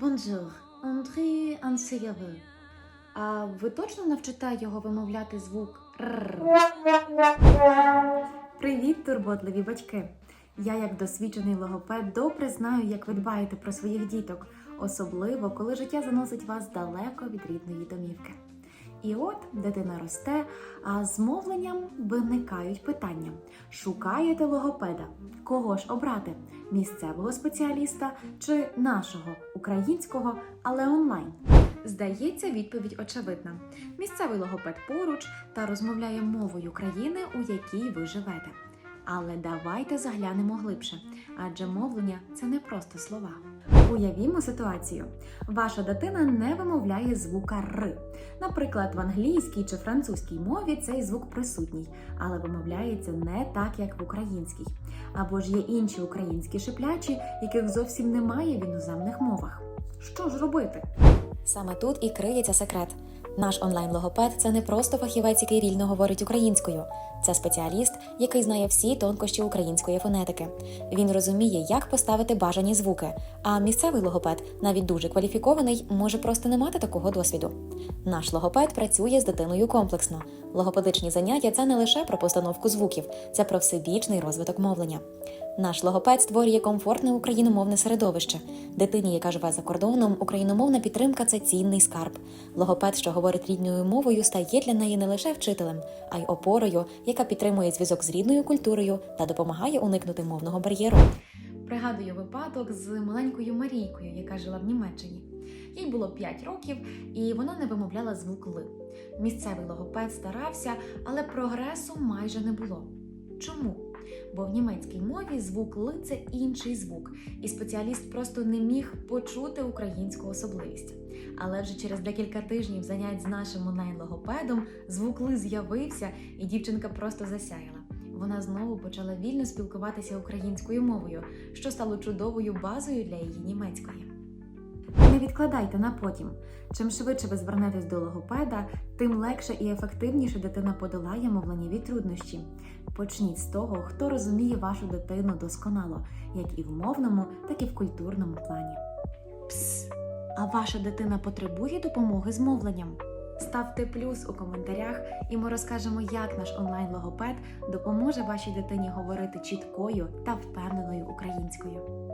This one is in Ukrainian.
Bonjour, André Ansegare. А ви точно навчите його вимовляти звук Р? Привіт, турботливі батьки! Я, як досвідчений логопед, добре знаю, як ви дбаєте про своїх діток, особливо коли життя заносить вас далеко від рідної домівки. І от дитина росте, а з мовленням виникають питання: шукаєте логопеда? Кого ж обрати? Місцевого спеціаліста чи нашого українського, але онлайн? Здається, відповідь очевидна. Місцевий логопед поруч та розмовляє мовою країни, у якій ви живете. Але давайте заглянемо глибше, адже мовлення це не просто слова. Уявімо ситуацію: ваша дитина не вимовляє звука Р. Наприклад, в англійській чи французькій мові цей звук присутній, але вимовляється не так, як в українській. Або ж є інші українські шиплячі, яких зовсім немає в іноземних мовах. Що ж робити? Саме тут і криється секрет. Наш онлайн-логопед це не просто фахівець, який вільно говорить українською. Це спеціаліст, який знає всі тонкощі української фонетики. Він розуміє, як поставити бажані звуки. А місцевий логопед, навіть дуже кваліфікований, може просто не мати такого досвіду. Наш логопед працює з дитиною комплексно. Логопедичні заняття це не лише про постановку звуків, це про всебічний розвиток мовлення. Наш логопед створює комфортне україномовне середовище. Дитині, яка живе за кордоном, україномовна підтримка це цінний скарб. Логопед, що говорить рідною мовою, стає для неї не лише вчителем, а й опорою, яка підтримує зв'язок з рідною культурою та допомагає уникнути мовного бар'єру. Пригадую випадок з маленькою Марійкою, яка жила в Німеччині. Їй було 5 років, і вона не вимовляла звук Л. Місцевий логопед старався, але прогресу майже не було. Чому? Бо в німецькій мові звук Л це інший звук, і спеціаліст просто не міг почути українську особливість. Але вже через декілька тижнів занять з нашим онлайн-логопедом звук Ли з'явився, і дівчинка просто засяяла. Вона знову почала вільно спілкуватися українською мовою, що стало чудовою базою для її німецької. Відкладайте на потім. Чим швидше ви звернетесь до логопеда, тим легше і ефективніше дитина подолає мовленнєві труднощі. Почніть з того, хто розуміє вашу дитину досконало, як і в мовному, так і в культурному плані. Пс! А ваша дитина потребує допомоги з мовленням? Ставте плюс у коментарях, і ми розкажемо, як наш онлайн-логопед допоможе вашій дитині говорити чіткою та впевненою українською.